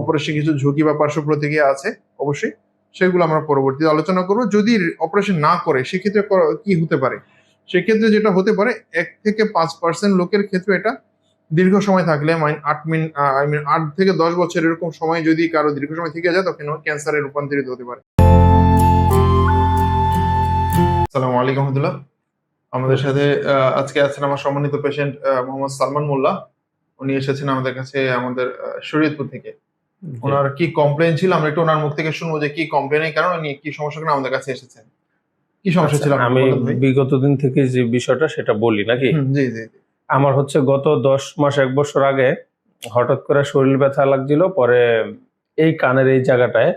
Operation কিছু ঝুঁকি বা পার্শ্ব প্রতিক্রিয়া আছে, অবশ্যই সেগুলো আমরা পরবর্তীতে আলোচনা করব। যদি অপারেশন না করে, সেক্ষেত্রে কি হতে পারে? সেক্ষেত্রে যেটা হতে পারে, এক থেকে পাঁচ পার্সেন্ট লোকের ক্ষেত্রে এটা দীর্ঘ সময় থাকলে মাইন আট মিন আই মিন আট থেকে দশ বছর এরকম সময় যদি কারও দীর্ঘ সময় থেকে যায়, তখন ক্যান্সারে রূপান্তরিত হতে পারে। আসসালামু আলাইকুম রহমতুল্লাহ। আমাদের সাথে আজকে আছেন আমার সম্মানিত পেশেন্ট মোহাম্মদ সালমান মোল্লা। উনি এসেছেন আমাদের কাছে, আমাদের শরীয়তপুর থেকে। ওনার কি কমপ্লেন ছিল? আমরা একটু ওনার মুখ থেকে শুনব যে কি কমপ্লেনের কারণে উনি কি সমস্যা কারণে আমাদের কাছে এসেছেন। কি সমস্যা ছিল আচ্ছা, আমি বিগত দিন থেকে যে বিষয়টা সেটা বলি নাকি? জি জি। আমার হচ্ছে গত দশ মাস এক বছর আগে হঠাৎ করে শরীর ব্যথা লাগছিল পরে এই কানের এই জায়গাটায়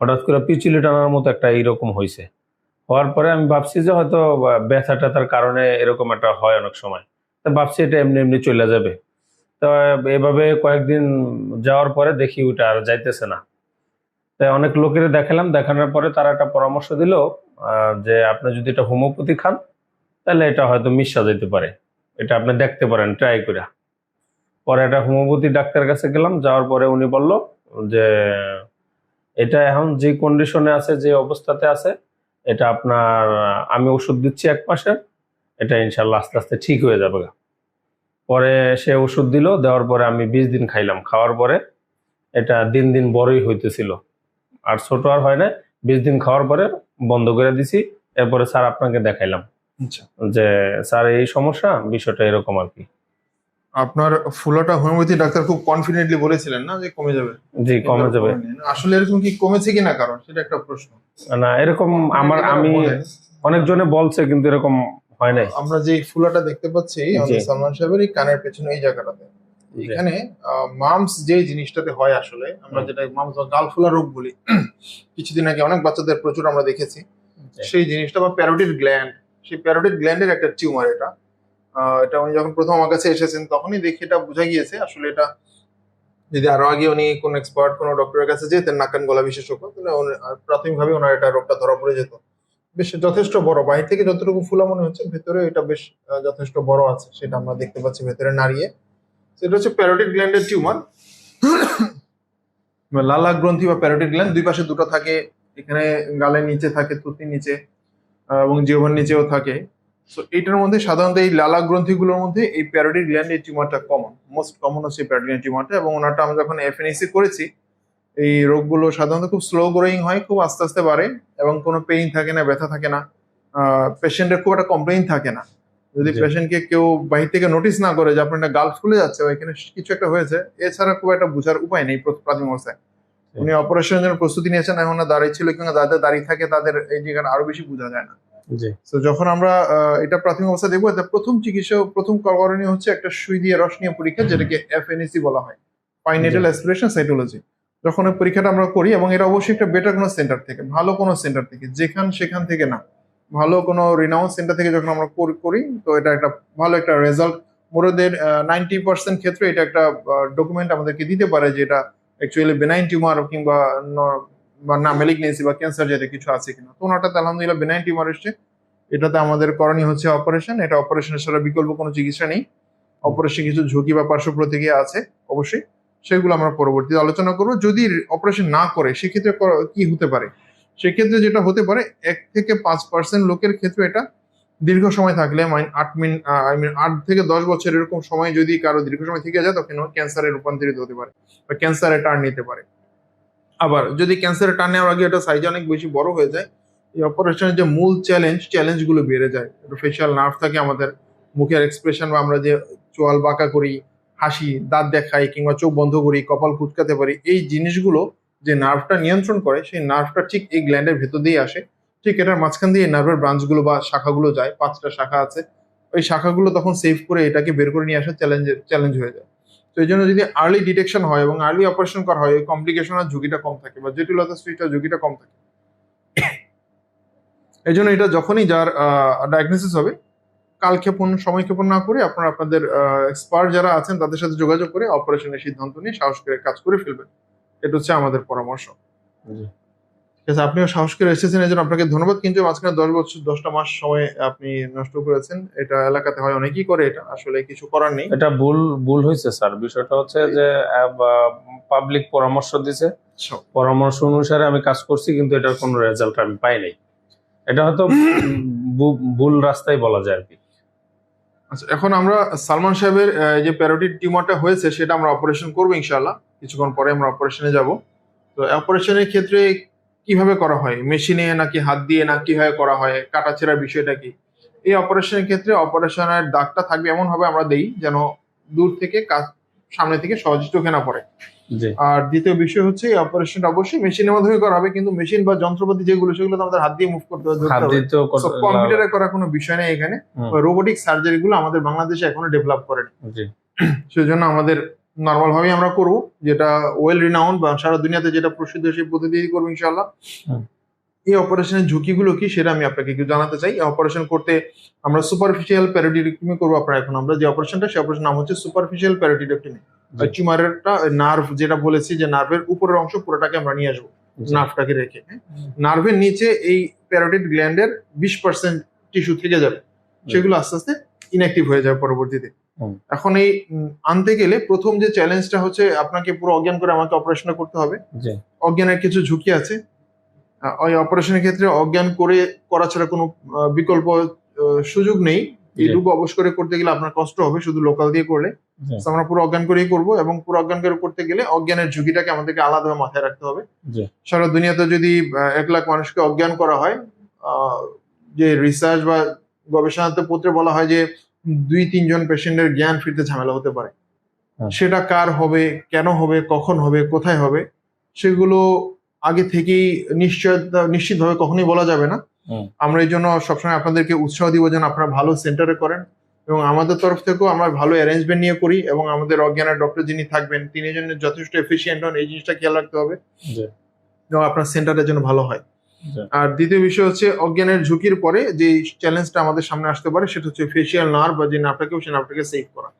হঠাৎ করে পিচুলি টানার মতো একটা এইরকম হয়েছে হওয়ার পরে আমি ভাবছি যে হয়তো ব্যথা ট্যাথার কারণে এরকম একটা হয় অনেক সময়। তো ভাবছি এটা এমনি এমনি চলে যাবে। তো এভাবে কয়েকদিন যাওয়ার পরে দেখি ওটা আর যাইতেছে না। তাই অনেক লোকের দেখালাম, দেখানোর পরে তারা একটা পরামর্শ দিল যে আপনি যদি এটা হোমিওপ্যাথি খান, তাহলে এটা হয়তো মিশা যেতে পারে। এটা আপনি দেখতে পারেন ট্রাই করে পরে একটা হোমিওপ্যাথি ডাক্তারের কাছে গেলাম, যাওয়ার পরে উনি বলল যে, এটা এখন যে কন্ডিশনে আছে, যে অবস্থাতে আছে, এটা আপনার, আমি ওষুধ দিচ্ছি এক মাসের, এটা ইনশাল্লাহ আস্তে আস্তে ঠিক হয়ে যাবে। পরে সে ওষুধ দিল দেওয়ার পরে আমি বিশ দিন খাইলাম। খাওয়ার পরে এটা দিন দিন বড়ই হইতেছিল। আর ছোট আর হয় না বিশ দিন খাওয়ার পরে বন্ধ করে দিছি। এরপরে স্যার আপনাকে দেখাইলাম আচ্ছা। যে স্যার এই সমস্যা? বিষয়টা এরকম আর কি। আপনার ফুলাটা হোমিওপ্যাথি ডাক্তার খুব কনফিডেন্টলি বলেছিলেন না যে কমে যাবে? জি কমে যাবে। আসলে এরকম কি কমেছে কিনা কারণ? সেটা একটা প্রশ্ন। না এরকম আমার আমি। অনেকজনে বলছে কিন্তু এরকম হয় নাই। আমরা যে ফুলাটা দেখতে পাচ্ছি আমাদের সালমান সাহেবের এই কানের পেছনে এই জায়গাটাতে। এখানে মামস যে জিনিসটাতে হয় আসলে আমরা যেটা মামস বা গালফুলা রোগ বলি কিছুদিন আগে অনেক বাচ্চাদের প্রচুর আমরা দেখেছি। সেই জিনিসটা বা প্যারোটিড গ্ল্যান্ড সেই প্যারোটিড গ্ল্যান্ডের একটা টিউমার এটা। এটা উনি যখন প্রথম আমার কাছে এসেছেন তখনই দেখে এটা বোঝা গিয়েছে আসলে এটা যদি আরও আগে উনি কোন এক্সপার্ট কোনো ডক্টরের কাছে যেতেন নাক কান গলা বিশেষজ্ঞ তাহলে প্রাথমিকভাবে ওনার এটা রোগটা ধরা পড়ে যেত। বেশ যথেষ্ট বড়। বাইরে থেকে যতটুকু ফুলা মনে হচ্ছে, ভেতরে এটা বেশ যথেষ্ট বড় আছে, সেটা আমরা দেখতে পাচ্ছি ভেতরে নাড়িয়ে। সেটা হচ্ছে প্যারোটিড গ্ল্যান্ডের টিউমার লালা গ্রন্থি বা প্যারোটিড গ্ল্যান্ড দুই পাশে দুটো থাকে, এখানে গালের নিচে থাকে থুতির নিচে এবং জিহ্বার নিচেও থাকে। সো এইটার মধ্যে সাধারণত এই লালা গ্রন্থিগুলোর মধ্যে এই প্যারোটিড গ্ল্যান্ড এই টিউমারটা কমন মোস্ট কমন হচ্ছে প্যারোটিড টিউমারটা এবং ওনারটা আমরা যখন এফএনএসি করেছি এই রোগগুলো সাধারণত খুব স্লো গ্রোয়িং হয় খুব আস্তে আস্তে বাড়ে এবং কোনো পেইন থাকে না ব্যথা থাকে না। পেশেন্টের খুব একটা কমপ্লেইন থাকে না। যদি পেশেন্টকে কেউ বাহির থেকে নোটিস না করে যে আপনার গাল ফুলে যাচ্ছে বা এখানে কিছু একটা হয়েছে এছাড়া খুব একটা বোঝার উপায় নেই প্রাথমিক অবস্থায়। উনি অপারেশনের জন্য প্রস্তুতি নিয়েছেন এখন ওনার দাঁড়িয়ে ছিল কিংবা যাদের দাঁড়িয়ে থাকে তাদের এই জায়গাটা আরও বেশি বোঝা যায় না। তো যখন আমরা এটা প্রাথমিক অবস্থা দেখব এটা প্রথম চিকিৎসা প্রথম করণীয় হচ্ছে একটা সুই দিয়ে রস নিয়ে পরীক্ষা যেটাকে এফএনএসি বলা হয়। ফাইনেটাল অ্যাসপিরেশন সাইটোলজি যখন ওই পরীক্ষাটা আমরা করি এবং এটা অবশ্যই একটা বেটার কোনো সেন্টার থেকে, ভালো কোনো সেন্টার থেকে, যেখান সেখান থেকে না, ভালো কোনো রিনাউন্স সেন্টার থেকে যখন আমরা করি তো এটা একটা ভালো একটা রেজাল্ট মোরদের নাইনটি পার্সেন্ট ক্ষেত্রে এটা একটা ডকুমেন্ট আমাদেরকে দিতে পারে যে এটা অ্যাকচুয়ালি বেনাইন টিউমার কিংবা ন- মেলিগনেন্সি বা ক্যান্সার যেটা কিছু আছে কিনা। তো ওনাটাতে আলহামদুলিল্লাহ বেনাইন টিউমার এসছে। এটাতে আমাদের করণীয় হচ্ছে অপারেশন এটা অপারেশনের ছাড়া বিকল্প কোনো চিকিৎসা নেই। অপারেশন কিছু ঝুঁকি বা পার্শ্ব প্রতিক্রিয়া আছে, অবশ্যই। সেগুলো আমরা পরবর্তীতে আলোচনা করব। যদি অপারেশন না করে, সেক্ষেত্রে কি হতে পারে? সেক্ষেত্রে যেটা হতে পারে, এক থেকে পাঁচ পার্সেন্ট লোকের ক্ষেত্রে এটা দীর্ঘ সময় থাকলে মাইন আট মিন আই মিন আট থেকে দশ বছর এরকম সময় যদি কারও দীর্ঘ সময় থেকে যায়, তখন ক্যান্সারে রূপান্তরিত হতে পারে বা ক্যান্সারে টার্ন নিতে পারে। আবার যদি ক্যান্সারে টার্ন নেওয়ার আগে এটা সাইজ অনেক বেশি বড় হয়ে যায়, এই অপারেশনের যে মূল চ্যালেঞ্জ চ্যালেঞ্জগুলো বেড়ে যায়। ফেশিয়াল নার্ভ থাকে আমাদের, মুখের এক্সপ্রেশন বা আমরা যে চোয়াল বাঁকা করি হাসি, দাঁত দেখাই কিংবা চোখ বন্ধ করি, কপাল কুচকাতে পারি, এই জিনিসগুলো যে নার্ভটা নিয়ন্ত্রণ করে, সেই নার্ভটা ঠিক এই গ্ল্যান্ডের ভেতর দিয়ে আসে। ঠিক এটার মাঝখান দিয়ে নার্ভের ব্রাঞ্চগুলো বা শাখাগুলো যায়, পাঁচটা শাখা আছে। ওই শাখাগুলো তখন সেভ করে এটাকে বের করে নিয়ে আসা চ্যালেঞ্জের চ্যালেঞ্জ হয়ে যায়। তো এই জন্য যদি আর্লি ডিটেকশন হয় এবং আর্লি অপারেশন করা হয়, ওই কমপ্লিকেশনের ঝুঁকিটা কম থাকে বা জটিলতা সৃষ্টির ঝুঁকিটা কম থাকে। এই জন্য এটা যখনই যার ডায়াগনোসিস হবে কালক্ষেপণ সময়ক্ষেপণ না করে আপনারা আপনাদের এক্সপার্ট যারা আছেন তাদের সাথে যোগাযোগ করে অপারেশনের সিদ্ধান্ত নিয়ে সাহস করে কাজ করে ফেলবেন। এটা হচ্ছে আমাদের পরামর্শ। ঠিক আছে আপনিও সাহস করে এসেছেন এই জন্য আপনাকে ধন্যবাদ। কিন্তু মাঝখানে দশ বছর দশটা মাস সময় আপনি নষ্ট করেছেন এটা এলাকাতে হয় অনেকেই করে এটা। আসলে কিছু করার নেই। এটা ভুল ভুল হয়েছে স্যার। বিষয়টা হচ্ছে যে পাবলিক পরামর্শ দিছে। আচ্ছা, পরামর্শ অনুসারে আমি কাজ করছি কিন্তু এটার কোনো রেজাল্ট আমি পাই নাই। এটা হয়তো ভুল রাস্তায় বলা যায় আর কি। আচ্ছা এখন আমরা সালমান সাহেবের যে প্যারোটিড টিউমারটা হয়েছে, সেটা আমরা অপারেশন করব ইনশাল্লাহ কিছুক্ষণ পরে আমরা অপারেশনে যাব। তো অপারেশনের ক্ষেত্রে কীভাবে করা হয়? মেশিনে নাকি হাত দিয়ে না কীভাবে করা হয়? কাটা ছেঁড়ার বিষয়টা কি? এই অপারেশনের ক্ষেত্রে অপারেশনের দাগটা থাকবে এমনভাবে আমরা দেই, যেন দূর থেকে কাজ সামনে থেকে সহজে চোখে না পড়ে। আর দ্বিতীয় বিষয় হচ্ছে এই অপারেশনটা অবশ্যই মেশিনের মাধ্যমে করা হবে কিন্তু মেশিন বা যন্ত্রপাতি যেগুলো সেগুলো তো আমাদের হাত দিয়ে মুভ করতে হবে কম্পিউটারে করা কোনো বিষয় নেই এখানে। রোবোটিক সার্জারি গুলো আমাদের বাংলাদেশে এখনও ডেভেলপ করেনি সেজন্য আমাদের নর্মাল ভাবেই আমরা করব যেটা ওয়েল রিনাউন্ড বা সারা দুনিয়াতে যেটা প্রসিদ্ধ সেই পদ্ধতি করব ইনশাল্লাহ। এই অপারেশনের ঝুঁকিগুলো কি সেটা আমি আপনাকে একটু জানাতে চাই। এই অপারেশন করতে আমরা সুপারফিশিয়াল প্যারোটিডেক্টমি করব আপনার এখন। আমরা যে অপারেশনটা সেই অপারেশন নাম হচ্ছে সুপারফিশিয়াল প্যারোটিডেক্টমি। টিউমারেরটা নার্ভ যেটা বলেছি যে নার্ভের উপরের অংশ পুরোটাকে আমরা নিয়ে আসব নার্ভটাকে রেখে। নার্ভের নিচে এই প্যারোটিড গ্ল্যান্ডের বিশ পার্সেন্ট টিস্যু থেকে যাবে। সেগুলো আস্তে আস্তে ইনঅ্যাক্টিভ হয়ে যাবে পরবর্তীতে। এখন এই আনতে গেলে প্রথম যে চ্যালেঞ্জটা হচ্ছে আপনাকে পুরো অজ্ঞান করে আমাকে অপারেশনটা করতে হবে। অজ্ঞানের কিছু ঝুঁকি আছে। ওই অপারেশনের ক্ষেত্রে অজ্ঞান করে করা ছাড়া কোনো বিকল্প সুযোগ নেই। এইটুকু অবশ করে করতে গেলে আপনার কষ্ট হবে শুধু লোকাল দিয়ে করলে। আমরা পুরো অজ্ঞান করেই করব এবং পুরো অজ্ঞান করে করতে গেলে অজ্ঞানের ঝুঁকিটাকে আমাদেরকে আলাদাভাবে মাথায় রাখতে হবে। সারা দুনিয়াতে যদি এক লাখ মানুষকে অজ্ঞান করা হয় যে রিসার্চ বা গবেষণাতে পত্রে বলা হয় যে দুই তিনজন পেশেন্টের জ্ঞান ফিরতে ঝামেলা হতে পারে। হ্যাঁ। সেটা কার হবে কেন হবে কখন হবে কোথায় হবে সেগুলো আগে থেকেই নিশ্চয় নিশ্চিতভাবে কখনোই বলা যাবে না। আমরা এই জন্য সবসময় আপনাদেরকে উৎসাহ দিব যেন আপনারা ভালো সেন্টারে করেন এবং আমাদের তরফ থেকেও আমরা ভালো অ্যারেঞ্জমেন্ট নিয়ে করি এবং আমাদের অজ্ঞানের ডক্টর যিনি থাকবেন তিনি যেন যথেষ্ট এফিসিয়েন্ট হন এই জিনিসটা খেয়াল রাখতে হবে এবং আপনার সেন্টারের জন্য ভালো হয়। আর দ্বিতীয় বিষয় হচ্ছে অজ্ঞানের ঝুঁকির পরে যে চ্যালেঞ্জটা আমাদের সামনে আসতে পারে সেটা হচ্ছে ফেসিয়াল নার্ভ বা যে নার্ভটাকেও সেই নার্ভটাকে সেভ করা।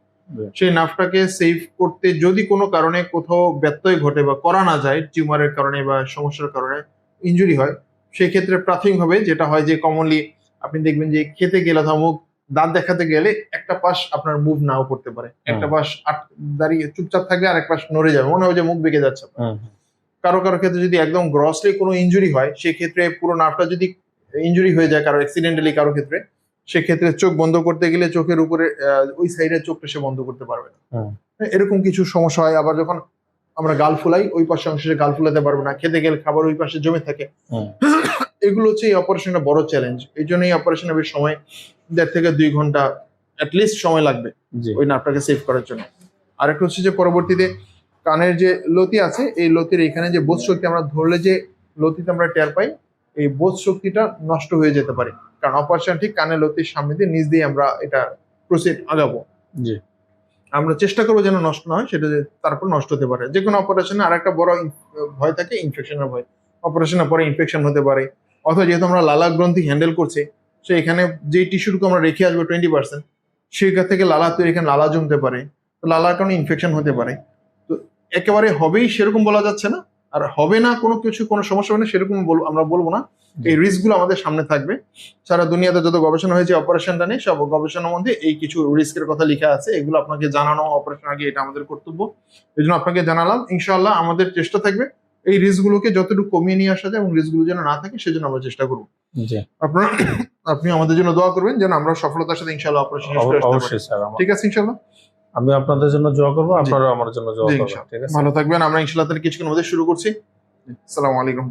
সেই নাফটাকে সেভ করতে যদি কোনো কারণে কোথাও ব্যত্যয় ঘটে বা করা না যায় টিউমারের কারণে বা সমস্যার কারণে ইনজুরি হয় সেই ক্ষেত্রে প্রাথমিকভাবে যেটা হয় যে কমনলি আপনি দেখবেন যে খেতে গেলে মুখ দাঁত দেখাতে গেলে একটা পাশ আপনার মুভ নাও করতে পারে। একটা পাশ আট- দাঁড়িয়ে চুপচাপ থাকবে আর এক পাশ নড়ে যাবে মনে হয় যে মুখ বেঁকে যাচ্ছে কারও কারও ক্ষেত্রে যদি একদম গ্রসলি কোনো ইনজুরি হয় সেক্ষেত্রে পুরো নার্ভটা যদি ইনজুরি হয়ে যায় কারও অ্যাক্সিডেন্টালি কারও ক্ষেত্রে সেক্ষেত্রে চোখ বন্ধ করতে গেলে চোখের উপরে ওই সাইডের চোখটা সে বন্ধ করতে পারবে না। এরকম কিছু সমস্যা হয় আবার যখন আমরা গাল ফুলাই ওই পাশে অংশে গাল ফুলাতে পারব না। খেতে গেলে খাবার ওই পাশে জমে থাকে। এগুলো হচ্ছে এই অপারেশনটা বড় চ্যালেঞ্জ এই জন্য এই অপারেশনে বেশ সময় দেড় থেকে দুই ঘণ্টা অ্যাটলিস্ট সময় লাগবে ওই নাপটাকে সেভ করার জন্য। আরেকটা হচ্ছে যে পরবর্তীতে কানের যে লতি আছে এই লতির এখানে যে বোধ শক্তি আমরা ধরলে যে লতিতে আমরা টের পাই এই বোধ শক্তিটা নষ্ট হয়ে যেতে পারে। কারণ অপারেশন ঠিক কানে লতির সামনে দিয়ে নিচ দিয়ে আমরা এটা প্রসিড আগাবো। জি। আমরা চেষ্টা করব যেন নষ্ট না হয় সেটা তারপর নষ্ট হতে পারে। যে কোনো অপারেশনে আর একটা বড় ভয় থাকে ইনফেকশনের ভয়। অপারেশনের পরে ইনফেকশন হতে পারে। অথবা যেহেতু আমরা লালা গ্রন্থি হ্যান্ডেল করছি সো এখানে যে টিস্যুটুকু আমরা রেখে আসব টোয়েন্টি পার্সেন্ট সেখান থেকে লালা তৈরি এখানে লালা জমতে পারে। তো লালার কারণে ইনফেকশন হতে পারে। তো একেবারে হবেই সেরকম বলা যাচ্ছে না? আর হবে না কোনো কিছু কোনো সমস্যা হবে না সেরকম বলব আমরা বলব না। এই রিস্কগুলো আমাদের সামনে থাকবে। সারা দুনিয়াতে যত গবেষণা হয়েছে অপারেশনটা নেই সব গবেষণার মধ্যে এই কিছু রিস্কের কথা লেখা আছে। এগুলো আপনাকে জানানো অপারেশন আগে এটা আমাদের কর্তব্য। এই জন্য আপনাকে জানালাম ইনশাল্লাহ আমাদের চেষ্টা থাকবে। এই রিস্কগুলোকে যতটুকু কমিয়ে নিয়ে আসা যায় এবং রিস্কগুলো যেন না থাকে সেজন্য আমরা চেষ্টা করব। আপনারা আপনি আমাদের জন্য দোয়া করবেন যেন আমরা সফলতার সাথে ইনশাল্লাহ অপারেশন ঠিক আছে ইনশাআল্লাহ? আমি আপনাদের জন্য দোয়া করব আপনারা আমার জন্য দোয়া করবেন ঠিক আছে? ভালো থাকবেন আমরা ইনশাআল্লাহ তাহলে কিছুক্ষণ মধ্যে শুরু করছি। আসসালামু আলাইকুম।